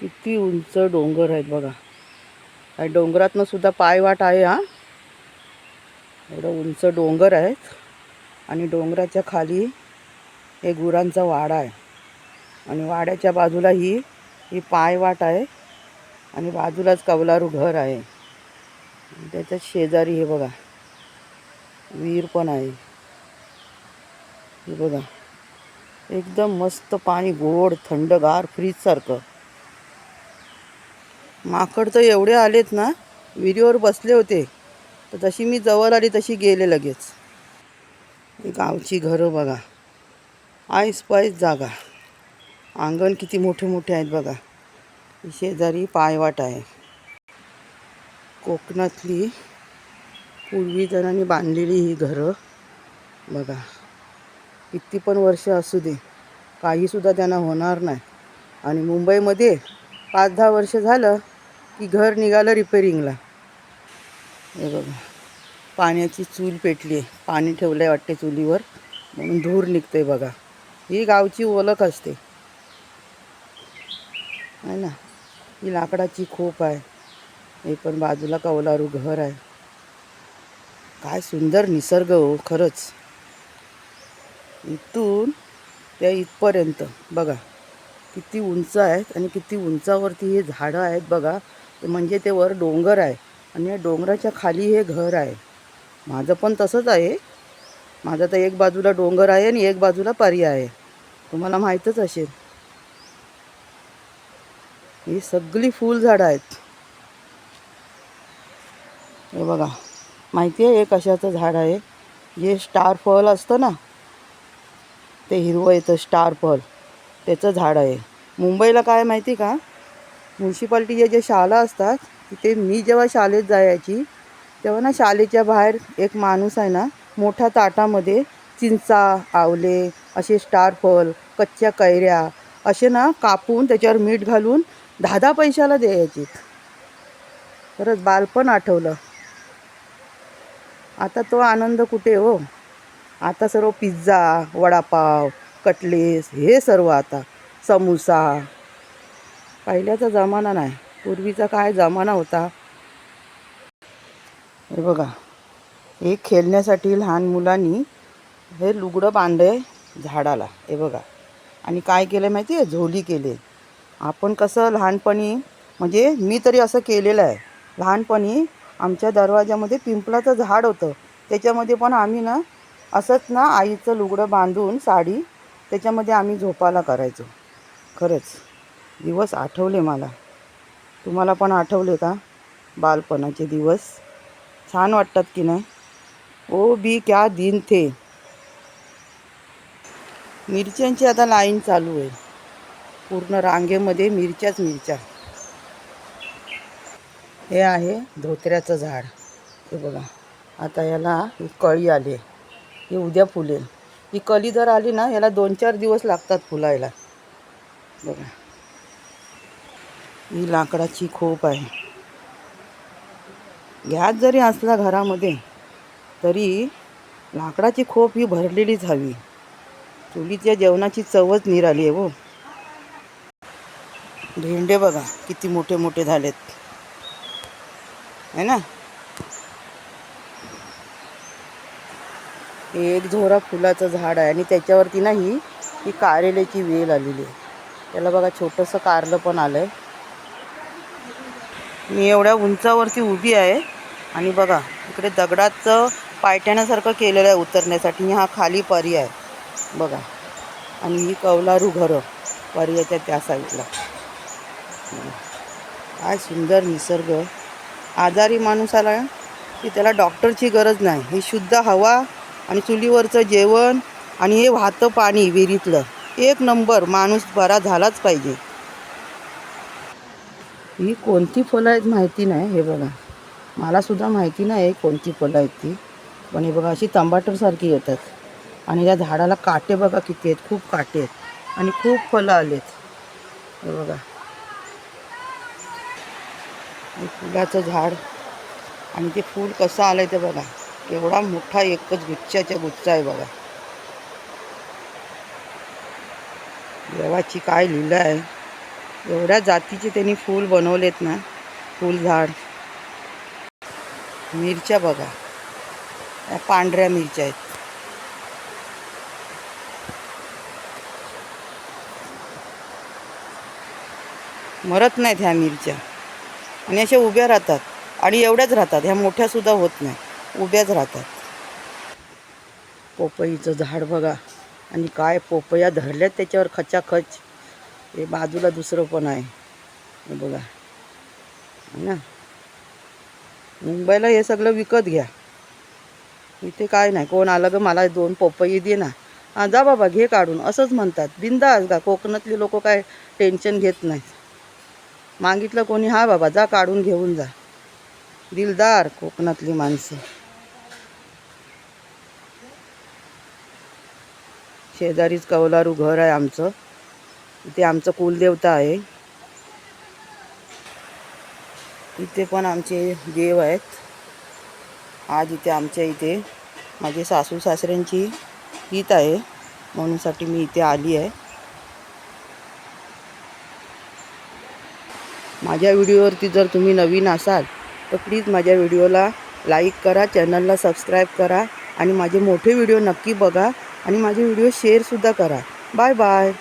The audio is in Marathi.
किती उंच डोंगर आहेत बघा. आणि डोंगरातनं सुद्धा पायवाट आहे हा. एवढं उंच डोंगर आहेत. आणि डोंगराच्या खाली हे गुरांचा वाडा आहे. आणि वाड्याच्या बाजूला ही ही पायवाट आहे. आणि बाजूलाच कवलारू घर आहे. त्याच्या शेजारी हे बघा विहीर पण आहे. हे बघा एकदम मस्त पाणी गोड थंडगार फ्रीजसारखं. माकड तर एवढे आलेत ना विहिरीवर बसले होते. तर जशी मी जवळ आली तशी गेले लगेच. गावची घरं बघा. आईस पाईस जागा. अंगण किती मोठे मोठे आहेत बघा. शेजारी पायवाट आहे. कोकणातली पूर्वीजणांनी बांधलेली ही घरं बघा. किती पण वर्ष असू दे काहीसुद्धा त्यांना होणार नाही. आणि मुंबईमध्ये पाच दहा वर्ष झालं की घर निघालं रिपेरिंगला हे बघा. पाण्याची चूल पेटली आहे पाणी ठेवलं आहे वाटते चुलीवर. म्हणून धूर निघते बघा. ही गावची ओळख असते. आहे ना? ही लाकडाची खोप आहे. हे पण बाजूला कौलारू घर आहे. काय सुंदर निसर्ग हो खरंच. इथून त्या इथपर्यंत बघा. किती उंच आहेत आणि किती उंचावरती हे झाडं आहेत बघा. ते म्हणजे ते वर डोंगर आहे. आणि या डोंगराच्या खाली हे घर आहे. माझं पण तसंच आहे. माझं तर एक बाजूला डोंगर आहे आणि एक बाजूला परी आहे. तुम्हाला माहीतच असेल. ही सगळी फुलझाडं आहेत. हे बघा. माहिती आहे हे कशाचं झाड आहे. जे स्टार फळ असतं ना ते हिरवं येतं स्टार फल. त्याचं झाड आहे. मुंबईला काय माहिती का? म्युन्सिपाल्टीच्या ज्या शाळा असतात तिथे मी जेव्हा शाळेत जायची तेव्हा ना शाळेच्या बाहेर एक माणूस आहे ना मोठ्या ताटामध्ये चिंचा आवले असे स्टारफल कच्च्या कैऱ्या असे ना कापून त्याच्यावर मीठ घालून दहा दहा पैशाला द्यायचे. खरंच बालपण आठवलं. आता तो आनंद कुठे हो? आता सर्व पिझ्झा वडापाव कटलेस हे सर्व आता. समोसा पहिल्याचा जमाना नाही. पूर्वीचा काय जमाना होता? हे बघा. हे खेळण्यासाठी लहान मुलांनी हे लुगडं बांधलं झाडाला. हे बघा. आणि काय केलं माहिती आहे झोली केले. आपण कसं लहानपणी म्हणजे मी तरी असं केलेलं आहे. लहानपणी आमच्या दरवाजामध्ये पिंपळाचं झाड होतं. त्याच्यामध्ये पण आम्ही ना असंच ना आईचं लुगडं बांधून साडी त्याच्यामध्ये आम्ही झोपाला करायचो. खरंच. दिवस आठवले मला. तुम्हाला पण आठवले का? बालपणाचे दिवस. छान वाटतात की नाही? ओ बी क्या दिन थे. मिरच्यांची आता लाईन चालू आहे. पूर्ण रांगेमध्ये मिरच्याच मिरच्या. हे आहे धोत्र्याचं झाड. हे बघा. आता याला ही कळी आली आहे. ही उद्या फुलेल. ही कळी जर आली ना याला दोन चार दिवस लागतात फुलायला. बघा. ही लाकडाची खोप आहे. गॅस जरी असला घरामध्ये तरी लाकडाची खोप ही भरलेलीच हवी. चुलीच्या जेवणाची चवच निराली आहे हो. भेंडे बघा किती मोठे मोठे झालेत. है ना? एक झोरा फुलाचं झाड आहे आणि त्याच्यावरती ना ही ही कारेल्याची वेल आलेली आहे. त्याला बघा छोटंसं कारलं पण आलं आहे मी एवढ्या उंचावरती उभी आहे. आणि बघा इकडे दगडाचं पायट्याण्यासारखं केलेलं आहे उतरण्यासाठी. हा खाली पर्याय बघा. आणि ही कौलारू घरं. पर्याच्या त्या साईडला काय सुंदर निसर्ग. आजारी माणूस आला की त्याला डॉक्टरची गरज नाही. ही शुद्ध हवा आणि चुलीवरचं जेवण आणि हे वाहतं पाणी विहिरीतलं. एक नंबर माणूस बरा झालाच पाहिजे. ही कोणती फळं आहेत माहिती नाही हे बघा. मलासुद्धा माहिती नाही कोणती फळं आहेत ती. पण हे बघा अशी तंबाटरसारखी येतात. आणि या झाडाला काटे बघा किती आहेत खूप काटे आहेत. आणि खूप फळं आलेत. हे बघा. फुलाचं झाड. आणि ते फूल कसं आलंय ते बघा. एवढा मोठा एकच गुच्छाच्या गुच्छ आहे बघा. देवाची काय लिहिलं आहे. एवढ्या जातीचे त्यांनी फूल बनवलेत ना फूल झाड. मिरच्या बघा. या पांढऱ्या मिरच्या आहेत. मरत नाहीत ह्या मिरच्या. आणि अशा उभ्या राहतात. आणि एवढ्याच राहतात. ह्या मोठ्यासुद्धा होत नाही. उभ्याच राहतात. पोपईचं झाड बघा. आणि काय पोपया धरल्यात त्याच्यावर खचाखच. हे बाजूला दुसरं पण आहे. हे बघा. है ना. मुंबईला हे सगळं विकत घ्या. इथे काय नाही. कोण आलं ग मला दोन पपई दे ना. हां जा बाबा घे काढून. असंच म्हणतात. बिंदास का कोकणातली लोक काय टेन्शन घेत नाहीत. मागितलं कोणी हा बाबा जा काढून घेऊन जा. दिलदार कोकणातली माणसं. शेजारीच कौलारू घर आहे आमचं. इथे आमचं कुलदेवता आहे. इथे पण आमचे देव आहेत. आज इथे आमच्या इथे माझे सासू सासऱ्यांची ईद आहे. म्हणूनसाठी मी इथे आली आहे. माझ्या व्हिडिओवरती जर तुम्ही नवीन असाल तर प्लीज माझ्या व्हिडिओला लाईक करा चॅनलला सबस्क्राईब करा आणि माझे मोठे व्हिडिओ नक्की बघा आणि माझे व्हिडिओ शेअरसुद्धा करा. Bye bye.